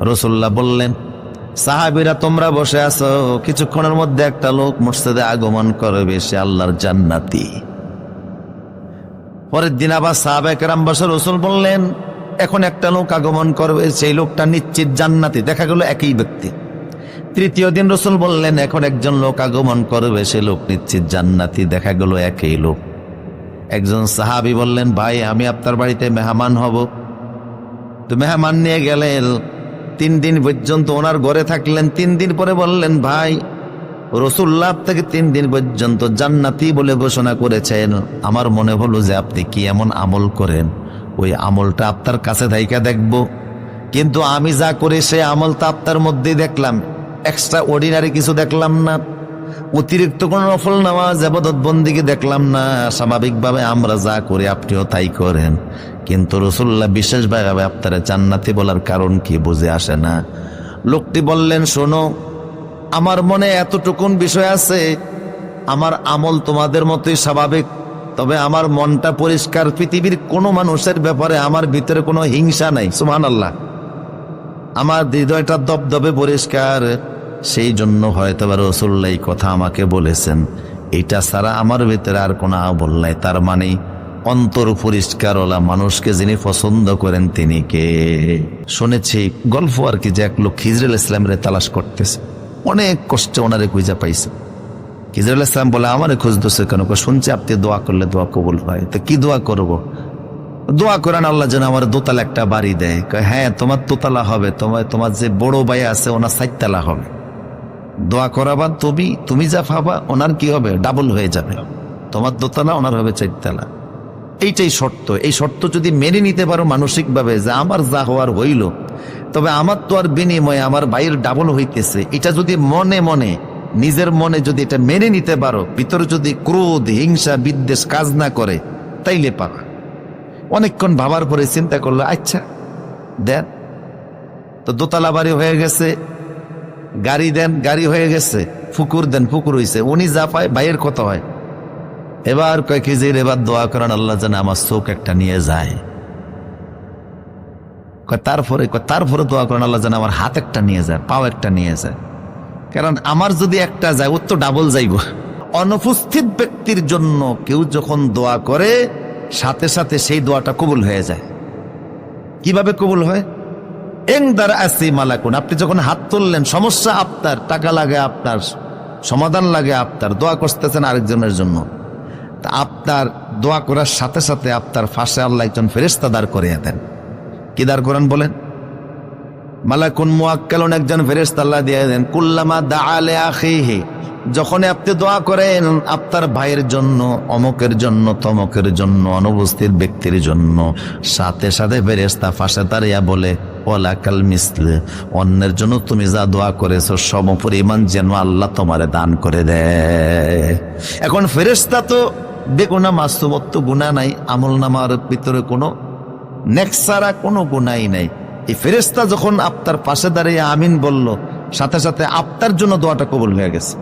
রসুল্লাহ বললেন, সাহাবিরা তোমরা বসে আছো, কিছুক্ষণের মধ্যে একটা লোক মসজিদে আগমন করবে, সে আল্লাহর জান্নাতি। পরের দিন আবার সাহাবেকেরাম বসে রসুল বললেন, এখন একটা লোক আগমন করবে, সেই লোকটা নিশ্চিত জান্নাতি। দেখা গেল একই ব্যক্তি। তৃতীয় দিন রসুল বললেন, এখন একজন লোক আগমন করবে, সে লোক নিশ্চিত জান্নাতি। দেখা গেল একই লোক। একজন সাহাবি বললেন, ভাই, আমি আপনার বাড়িতে মেহমান হব। তো মেহমান নিয়ে গেলেন তিন দিন পর্যন্ত ওনার ঘরে থাকলেন, তিন দিন পরে বললেন, ভাই রসুল্লাহ থেকে তিন দিন পর্যন্ত জান্নাতি বলে ঘোষণা করেছেন। আমার মনে হলো যে আপনি কি এমন আমল করেন? ওই আমলটা আপনার কাছে থাইকা দেখব। কিন্তু আমি যা করি, সে আমল তো আপনার মধ্যেই দেখলাম। এক্সট্রা অর্ডিনারি কিছু দেখলাম না। অতিরিক্ত কোন নফল নামাজ, আবাদত দেখলাম না। স্বাভাবিকভাবে আমরা যা করি, আপনিও তাই করেন। কিন্তু রসুল্লাহ বিশেষভাবে আপনারা জান্নাতি বলার কারণ কি বুঝে আসে না। লোকটি বললেন, শোনো, আমার মনে এতটুকুন বিষয় আছে, আমার আমল তোমাদের মতোই স্বাভাবিক, তবে আমার মনটা পরিষ্কার, পৃথিবীর কোনো মানুষের ব্যাপারে আমার ভিতরে কোনো হিংসা নাই সুমান আল্লাহ আমার হৃদয়টা দবদবে পরিষ্কার, সেই জন্য হয়তো রসুল্লাহ কথা আমাকে বলেছেন। এটা ছাড়া আমার ভিতরে আর কোনো আমল নাই, তার মানে অন্তর পরিষ্কারওয়ালা মানুষকে যিনি পছন্দ করেন তিনি কে? শুনেছি গল্প আর কি যে এক লোক খিজরুল ইসলামের তালাশ করতেছে। অনেক কষ্টে ওনারে খুঁজা পাইছে। খিজরুল ইসলাম বলে আমারে খুঁজতেছে কেন? কয়, শুনছি আপনি দোয়া করলে দোয়া কবুল হয়। তো কি দোয়া করব। দোয়া করেন আল্লাহ যেন আমার দোতলা একটা বাড়ি দেয়। হ্যাঁ তোমার দোতলা হবে। তোমার তোমার যে বড় ভাই আছে ওনার সাইতলা হবে। দোয়া করাবা তুমি তুমি যা ভাবা ওনার কি হবে? ডাবল হয়ে যাবে। তোমার দোতলা ওনার হবে চারতলা। এইটাই শর্ত। এই শর্ত যদি মেনে নিতে পারো মানসিকভাবে যে আমার যা হওয়ার হইল, তবে আমার তো আর বিনিময়ে আমার ভাইয়ের ডাবল হইতেছে। এটা যদি মনে মনে, নিজের মনে যদি এটা মেনে নিতে পারো, ভিতরে যদি ক্রোধ, হিংসা, বিদ্বেষ কাজ না করে, তাইলে পাবা। অনেকক্ষণ ভাবার পরে চিন্তা করল আচ্ছা দেন। তো দোতলা বাড়ি হয়ে গেছে, গাড়ি দেন, গাড়ি হয়ে গেছে, ফুকুর দেন, ফুকুর হইছে। উনি যা পায়, ভাইয়ের কথা হয়। এবার কয় কেজির এবার দোয়া করেন, আল্লাহ যেন আমার চোখ একটা নিয়ে যায়। তারপরে তারপরে দোয়া করেন, আল্লাহ যেন আমার হাত একটা নিয়ে যায়, পাও একটা নিয়ে যায়। কারণ আমার যদি একটা যায় ওর তো ডাবল যাইব। অনুপস্থিত ব্যক্তির জন্য কেউ যখন দোয়া করে, সাথে সাথে সেই দোয়াটা কবুল হয়ে যায়। কীভাবে কবুল হয়? এংদার আসি মালাকুন, আপনি যখন হাত তুললেন, সমস্যা আপনার, টাকা লাগে আপনার, সমাধান লাগে আপনার, দোয়া করতেছেন আরেকজনের জন্য। আপনার দোয়া করার সাথে সাথে আপনার ফাঁসে আল্লাহ একজন ফেরেস্তা দাঁড় করিয়ে দেন। কি দাঁড় করান বলেন? মালাকুন মুয়াক্কালুন, একজন ফেরেস্তা আল্লাহ দিয়ে দেন, কুল্লামা দা আলে আখিহি যখন আপনি দোয়া করেন, আপনার ভাইয়ের জন্য, অমকের জন্য, তমকের জন্য, অনুপস্থিত ব্যক্তির জন্য, সাথে সাথে ফেরেস্তা ফাঁসে তারিয়া বলে ওলাকাল মিসলে অন্যের জন্য তুমি যা দোয়া করেছ সম পরিমাণ যেন আল্লাহ তোমারে দান করে দেয়। এখন ফেরেস্তা তো বেগুনা মাসুমত্ব গুণা নাই, আমল নামার ভিতরে কোনো নেকসারা কোনো গুণাই নাই। এই ফেরেস্তা যখন আপনার পাশে দাঁড়িয়ে আমিন বলল, সাথে সাথে আপনার জন্য দোয়াটা কবল হয়ে গেছে।